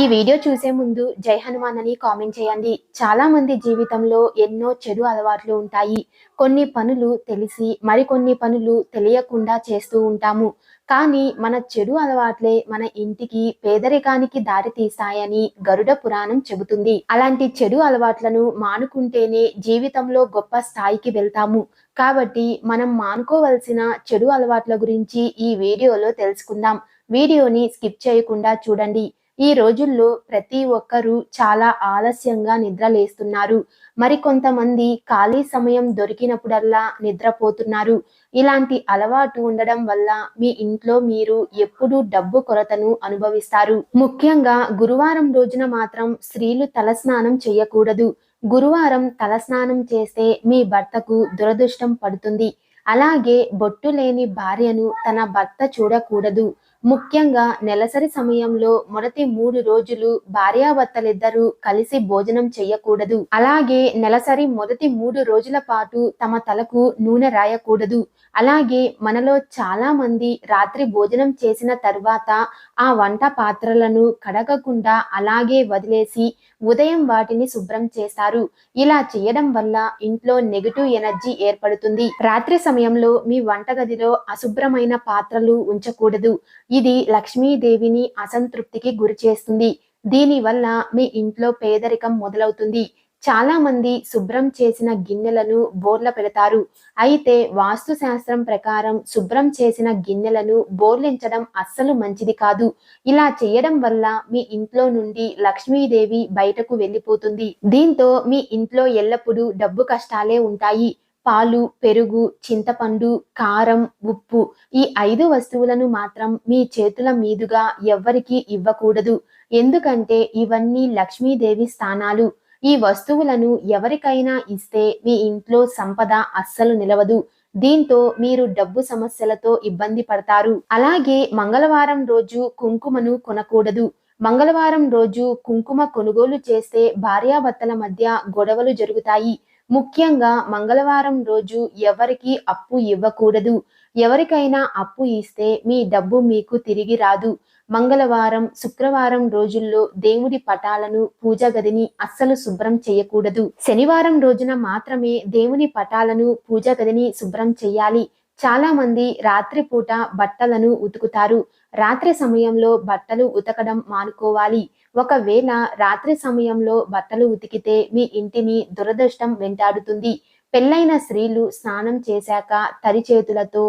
ఈ వీడియో చూసే ముందు జై హనుమాన్ అని కామెంట్ చేయండి. చాలా మంది జీవితంలో ఎన్నో చెడు అలవాట్లు ఉంటాయి. కొన్ని పనులు తెలిసి మరికొన్ని పనులు తెలియకుండా చేస్తూ ఉంటాము. కానీ మన చెడు అలవాట్లే మన ఇంటికి పేదరికానికి దారి తీస్తాయని గరుడ పురాణం చెబుతుంది. అలాంటి చెడు అలవాట్లను మానుకుంటేనే జీవితంలో గొప్ప స్థాయికి వెళ్తాము. కాబట్టి మనం మానుకోవలసిన చెడు అలవాట్ల గురించి ఈ వీడియోలో తెలుసుకుందాం. వీడియోని స్కిప్ చేయకుండా చూడండి. ఈ రోజుల్లో ప్రతి ఒక్కరూ చాలా ఆలస్యంగా నిద్రలేస్తున్నారు. మరికొంతమంది ఖాళీ సమయం దొరికినప్పుడల్లా నిద్రపోతున్నారు. ఇలాంటి అలవాటు ఉండడం వల్ల మీ ఇంట్లో మీరు ఎప్పుడూ డబ్బు కొరతను అనుభవిస్తారు. ముఖ్యంగా గురువారం రోజున మాత్రం స్త్రీలు తలస్నానం చేయకూడదు. గురువారం తలస్నానం చేస్తే మీ భర్తకు దురదృష్టం పడుతుంది. అలాగే బొట్టు లేని భార్యను తన భర్త చూడకూడదు. ముఖ్యంగా నెలసరి సమయంలో మొదటి మూడు రోజులు భార్యాభర్తలిద్దరూ కలిసి భోజనం చేయకూడదు అలాగే నెలసరి మొదటి మూడు రోజుల పాటు తమ తలకు నూనె రాయకూడదు. అలాగే మనలో చాలా మంది రాత్రి భోజనం చేసిన తర్వాత ఆ వంట పాత్రలను కడగకుండా అలాగే వదిలేసి ఉదయం వాటిని శుభ్రం చేస్తారు. ఇలా చేయడం వల్ల ఇంట్లో నెగటివ్ ఎనర్జీ ఏర్పడుతుంది. రాత్రి సమయంలో మీ వంటగదిలో అశుభ్రమైన పాత్రలు ఉంచకూడదు. ఇది లక్ష్మీదేవిని అసంతృప్తికి గురి చేస్తుంది. దీనివల్ల మీ ఇంట్లో పేదరికం మొదలవుతుంది. చాలా మంది శుభ్రం చేసిన గిన్నెలను బోర్ల పెడతారు. అయితే వాస్తు శాస్త్రం ప్రకారం శుభ్రం చేసిన గిన్నెలను బోర్లించడం అస్సలు మంచిది కాదు. ఇలా చేయడం వల్ల మీ ఇంట్లో నుండి లక్ష్మీదేవి బయటకు వెళ్ళిపోతుంది. దీంతో మీ ఇంట్లో ఎల్లప్పుడూ డబ్బు కష్టాలే ఉంటాయి. పాలు పెరుగు చింతపండు కారం ఉప్పు ఈ ఐదు వస్తువులను మాత్రం మీ చేతుల మీదుగా ఎవ్వరికీ ఇవ్వకూడదు. ఎందుకంటే ఇవన్నీ లక్ష్మీదేవి స్థానాలు. ఈ వస్తువులను ఎవరికైనా ఇస్తే మీ ఇంట్లో సంపద అస్సలు నిలవదు. దీంతో మీరు డబ్బు సమస్యలతో ఇబ్బంది పడతారు. అలాగే మంగళవారం రోజు కుంకుమను కొనకూడదు. మంగళవారం రోజు కుంకుమ కొనుగోలు చేస్తే భార్యాభర్తల మధ్య గొడవలు జరుగుతాయి. ముఖ్యంగా మంగళవారం రోజు ఎవరికి అప్పు ఇవ్వకూడదు. ఎవరికైనా అప్పు ఇస్తే మీ డబ్బు మీకు తిరిగి రాదు. మంగళవారం శుక్రవారం రోజుల్లో దేవుడి పటాలను పూజ గదిని అస్సలు శుభ్రం చేయకూడదు. శనివారం రోజున మాత్రమే దేవుని పటాలను పూజ గదిని శుభ్రం చేయాలి. చాలా మంది రాత్రిపూట బట్టలను ఉతుకుతారు. రాత్రి సమయంలో బట్టలు ఉతకడం మానుకోవాలి. ఒకవేళ రాత్రి సమయంలో బట్టలు ఉతికితే మీ ఇంటిని దురదృష్టం వెంటాడుతుంది. పెళ్ళైన స్త్రీలు స్నానం చేశాక తరి చేతులతో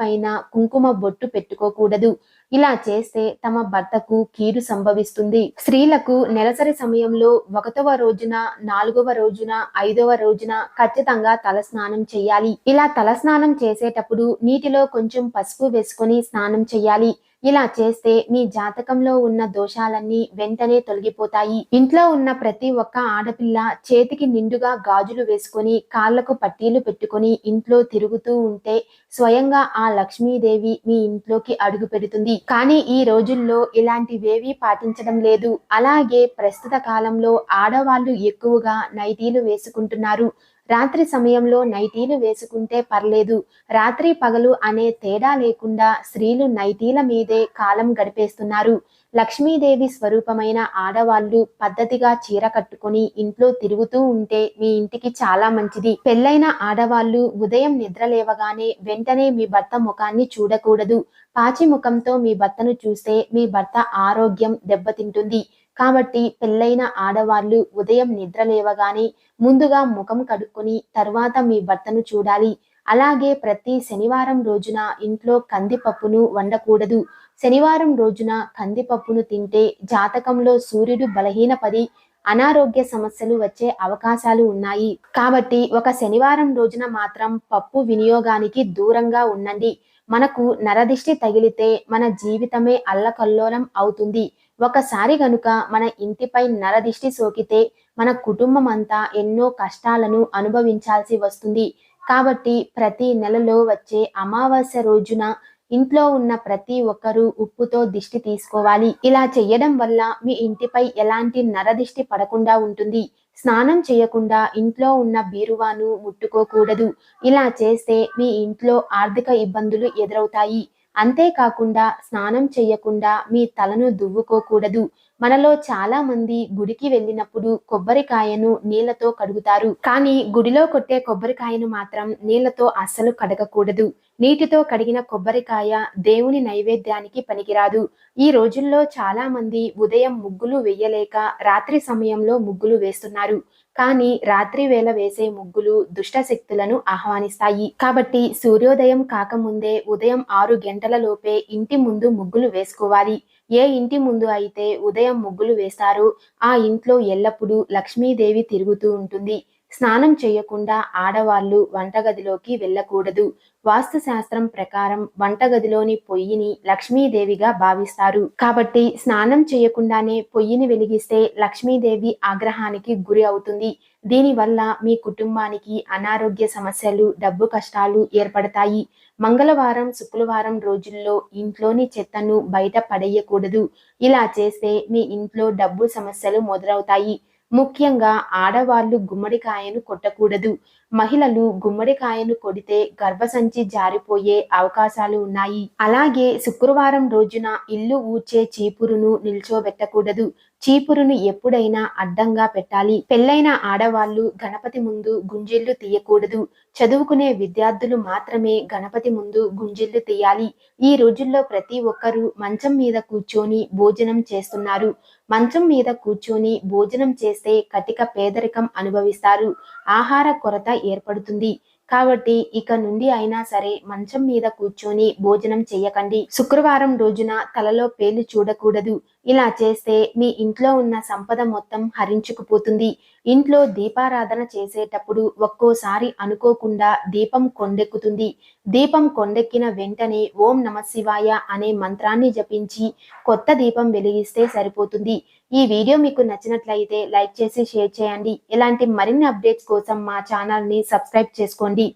పైన కుంకుమ బొట్టు పెట్టుకోకూడదు. ఇలా చేస్తే తమ భర్తకు కీడు సంభవిస్తుంది. స్త్రీలకు నెలసరి సమయంలో ఒకటవ రోజున నాలుగవ రోజున ఐదవ రోజున ఖచ్చితంగా తలస్నానం చేయాలి. ఇలా తలస్నానం చేసేటప్పుడు నీటిలో కొంచెం పసుపు వేసుకొని స్నానం చేయాలి. ఇలా చేస్తే మీ జాతకంలో ఉన్న దోషాలన్నీ వెంటనే తొలగిపోతాయి. ఇంట్లో ఉన్న ప్రతి ఒక్క ఆడపిల్ల చేతికి నిండుగా గాజులు వేసుకొని కాళ్ళకు పట్టీలు పెట్టుకొని ఇంట్లో తిరుగుతూ ఉంటే స్వయంగా ఆ లక్ష్మీదేవి మీ ఇంట్లోకి అడుగు పెడుతుంది. కానీ ఈ రోజుల్లో ఇలాంటివేవీ పాటించడం లేదు. అలాగే ప్రస్తుత కాలంలో ఆడవాళ్ళు ఎక్కువగా నైటీలు వేసుకుంటున్నారు. రాత్రి సమయంలో నైటీలు వేసుకుంటే పర్లేదు. రాత్రి పగలు అనే తేడా లేకుండా స్త్రీలు నైటీల మీదే కాలం గడిపేస్తున్నారు. లక్ష్మీదేవి స్వరూపమైన ఆడవాళ్ళు పద్ధతిగా చీర కట్టుకొని ఇంట్లో తిరుగుతూ ఉంటే మీ ఇంటికి చాలా మంచిది. పెళ్ళైన ఆడవాళ్ళు ఉదయం నిద్ర లేవగానే వెంటనే మీ భర్త ముఖాన్ని చూడకూడదు. పాచి ముఖంతో మీ భర్తను చూస్తే మీ భర్త ఆరోగ్యం దెబ్బతింటుంది. కాబట్టి పెళ్ళైన ఆడవాళ్ళు ఉదయం నిద్ర లేవగానే ముందుగా ముఖం కడుక్కొని తర్వాత మీ భర్తను చూడాలి. అలాగే ప్రతి శనివారం రోజున ఇంట్లో కందిపప్పును వండకూడదు. శనివారం రోజున కందిపప్పును తింటే జాతకంలో సూర్యుడు బలహీనపడి అనారోగ్య సమస్యలు వచ్చే అవకాశాలు ఉన్నాయి. కాబట్టి ఒక శనివారం రోజున మాత్రం పప్పు వినియోగానికి దూరంగా ఉండండి. మనకు నరదిష్టి తగిలితే మన జీవితమే అల్లకల్లోలం అవుతుంది. ఒకసారి గనుక మన ఇంటిపై నరదిష్టి సోకితే మన కుటుంబం అంతా ఎన్నో కష్టాలను అనుభవించాల్సి వస్తుంది. కాబట్టి ప్రతి నెలలో వచ్చే అమావాస్య రోజున ఇంట్లో ఉన్న ప్రతి ఒక్కరూ ఉప్పుతో దిష్టి తీసుకోవాలి. ఇలా చేయడం వల్ల మీ ఇంటిపై ఎలాంటి నరదిష్టి పడకుండా ఉంటుంది. స్నానం చేయకుండా ఇంట్లో ఉన్న బీరువాను ముట్టుకోకూడదు. ఇలా చేస్తే మీ ఇంట్లో ఆర్థిక ఇబ్బందులు ఎదురవుతాయి. అంతేకాకుండా స్నానం చేయకుండా మీ తలను దువ్వుకోకూడదు. మనలో చాలా మంది గుడికి వెళ్ళినప్పుడు కొబ్బరికాయను నీళ్ళతో కడుగుతారు. కానీ గుడిలో కొట్టే కొబ్బరికాయను మాత్రం నీళ్ళతో అస్సలు కడగకూడదు. నీటితో కడిగిన కొబ్బరికాయ దేవుని నైవేద్యానికి పనికిరాదు. ఈ రోజుల్లో చాలా మంది ఉదయం ముగ్గులు వేయలేక రాత్రి సమయంలో ముగ్గులు వేస్తున్నారు. కానీ రాత్రి వేళ వేసే ముగ్గులు దుష్ట శక్తులను ఆహ్వానిస్తాయి. కాబట్టి సూర్యోదయం కాకముందే ఉదయం ఆరు గంటల లోపే ఇంటి ముందు ముగ్గులు వేసుకోవాలి. ఏ ఇంటి ముందు అయితే ఉదయం ముగ్గులు వేస్తారో ఆ ఇంట్లో ఎల్లప్పుడూ లక్ష్మీదేవి తిరుగుతూ ఉంటుంది. స్నానం చేయకుండా ఆడవాళ్ళు వంటగదిలోకి వెళ్ళకూడదు. వాస్తుశాస్త్రం ప్రకారం వంటగదిలోని పొయ్యిని లక్ష్మీదేవిగా భావిస్తారు. కాబట్టి స్నానం చేయకుండానే పొయ్యిని వెలిగిస్తే లక్ష్మీదేవి ఆగ్రహానికి గురి అవుతుంది. దీనివల్ల మీ కుటుంబానికి అనారోగ్య సమస్యలు డబ్బు కష్టాలు ఏర్పడతాయి. మంగళవారం శుక్రవారం రోజుల్లో ఇంట్లోని చెత్తను బయట పడేయకూడదు. ఇలా చేస్తే మీ ఇంట్లో డబ్బు సమస్యలు మొదలవుతాయి. ముఖ్యంగా ఆడవాళ్ళు గుమ్మడికాయను కొట్టకూడదు. మహిళలు గుమ్మడికాయను కొడితే గర్భసంచి జారిపోయే అవకాశాలు ఉన్నాయి. అలాగే శుక్రవారం రోజున ఇల్లు ఊడ్చే చీపురును నిల్చోబెట్టకూడదు. చీపురును ఎప్పుడైనా అడ్డంగా పెట్టాలి. పెళ్ళైన ఆడవాళ్ళు గణపతి ముందు గుంజిళ్ళు తీయకూడదు. చదువుకునే విద్యార్థులు మాత్రమే గణపతి ముందు గుంజిళ్ళు తీయాలి. ఈ రోజుల్లో ప్రతి ఒక్కరూ మంచం మీద కూర్చొని భోజనం చేస్తున్నారు. మంచం మీద కూర్చొని భోజనం చేస్తే కటిక పేదరికం అనుభవిస్తారు. ఆహార కొరత ఏర్పడుతుంది. కాబట్టి ఇక నుండి అయినా సరే మంచం మీద కూర్చొని భోజనం చేయకండి శుక్రవారం రోజున తలలో పేలు చూడకూడదు. ఇలా చేస్తే మీ ఇంట్లో ఉన్న సంపద మొత్తం హరించుకుపోతుంది. ఇంట్లో దీపారాధన చేసేటప్పుడు ఒక్కోసారి అనుకోకుండా దీపం కొండెక్కుతుంది. దీపం కొండెక్కిన వెంటనే ఓం నమ శివాయ అనే మంత్రాన్ని జపించి కొత్త దీపం వెలిగిస్తే సరిపోతుంది. ఈ వీడియో మీకు నచ్చినట్లయితే లైక్ చేసి షేర్ చేయండి. ఇలాంటి మరిన్ని అప్డేట్స్ కోసం మా ఛానల్ని సబ్స్క్రైబ్ చేసుకోండి.